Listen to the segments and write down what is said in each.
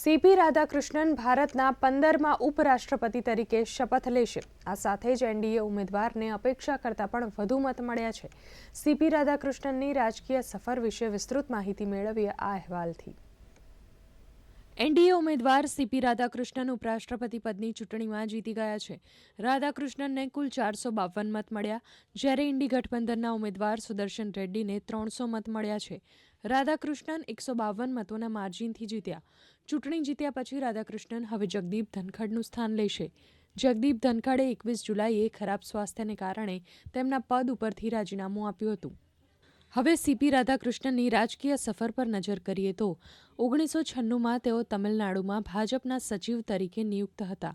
CP Radhakrishnan ભારતના પંદરમાં ઉપરાષ્ટ્રપતિ તરીકે શપથ લેશે. આ સાથે જ એનડીએ ઉમેદવારને અપેક્ષા કરતાં પણ વધુ મત મળ્યા છે. સીપી રાધાકૃષ્ણનની રાજકીય સફર વિશે વિસ્તૃત માહિતી મેળવીએ આ અહેવાલથી. એનડીએ ઉમેદવાર સીપી રાધાકૃષ્ણન ઉપરાષ્ટ્રપતિ પદની ચૂંટણીમાં જીતી ગયા છે. રાધાકૃષ્ણનને કુલ ચારસો બાવન મત મળ્યા, જ્યારે ઇન્ડી ગઠબંધનના ઉમેદવાર સુદર્શન રેડ્ડીને ત્રણસો મત મળ્યા છે. રાધાકૃષ્ણન એકસો બાવન મતોના માર્જિનથી જીત્યા. ચૂંટણી જીત્યા પછી રાધાકૃષ્ણન હવે જગદીપ ધનખડનું સ્થાન લેશે. જગદીપ ધનખડે એકવીસ જુલાઈએ ખરાબ સ્વાસ્થ્યને કારણે તેમના પદ ઉપરથી રાજીનામું આપ્યું હતું. હવે સીપી રાધાકૃષ્ણનની રાજકીય સફર પર નજર કરીએ તો ઓગણીસો છન્નુંમાં તેઓ તમિલનાડુમાં ભાજપના સચિવ તરીકે નિયુક્ત હતા.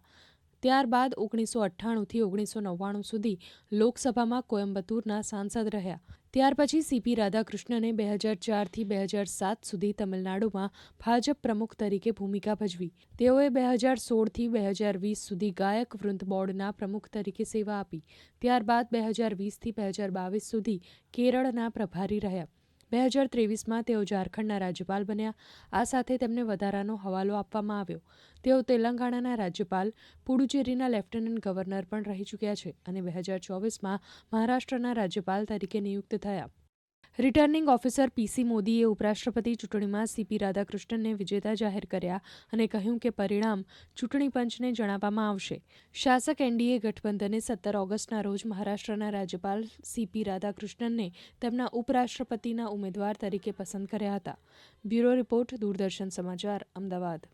ત્યારબાદ ઓગણીસો અઠ્ઠાણુંથી ઓગણીસો નવ્વાણું સુધી લોકસભામાં કોયમ્બતુરના સાંસદ રહ્યા. ત્યાર પછી સીપી રાધાકૃષ્ણને બે હજાર ચારથી બે હજાર સાત સુધી તમિલનાડુમાં ભાજપ પ્રમુખ તરીકે ભૂમિકા ભજવી. તેઓએ બે હજાર સોળથી બે હજાર વીસ સુધી ગાયક વૃંદ બોર્ડના પ્રમુખ તરીકે સેવા આપી. ત્યારબાદ બે હજાર વીસથી બે હજાર બાવીસ સુધી કેરળના પ્રભારી રહ્યા. બે હજાર ત્રેવીસમાં તેઓ ઝારખંડના રાજ્યપાલ બન્યા. આ સાથે તેમને વધારાનો હવાલો આપવામાં આવ્યો. તેઓ તેલંગાણાના રાજ્યપાલ, પુડુચેરીના લેફ્ટનન્ટ ગવર્નર પણ રહી ચૂક્યા છે અને બે હજાર ચોવીસમાં મહારાષ્ટ્રના રાજ્યપાલ તરીકે નિયુક્ત થયા. રિટર્નિંગ ઓફિસર પીસી મોદીએ ઉપરાષ્ટ્રપતિ ચૂંટણીમાં સીપી રાધાકૃષ્ણનને વિજેતા જાહેર કર્યા અને કહ્યું કે પરિણામ ચૂંટણી પંચને જણાવવામાં આવશે. શાસક એનડીએ ગઠબંધને સત્તર ઓગસ્ટના રોજ મહારાષ્ટ્રના રાજ્યપાલ સીપી રાધાકૃષ્ણનને તેમના ઉપરાષ્ટ્રપતિના ઉમેદવાર તરીકે પસંદ કર્યા હતા. બ્યુરો રિપોર્ટ, દૂરદર્શન સમાચાર, અમદાવાદ.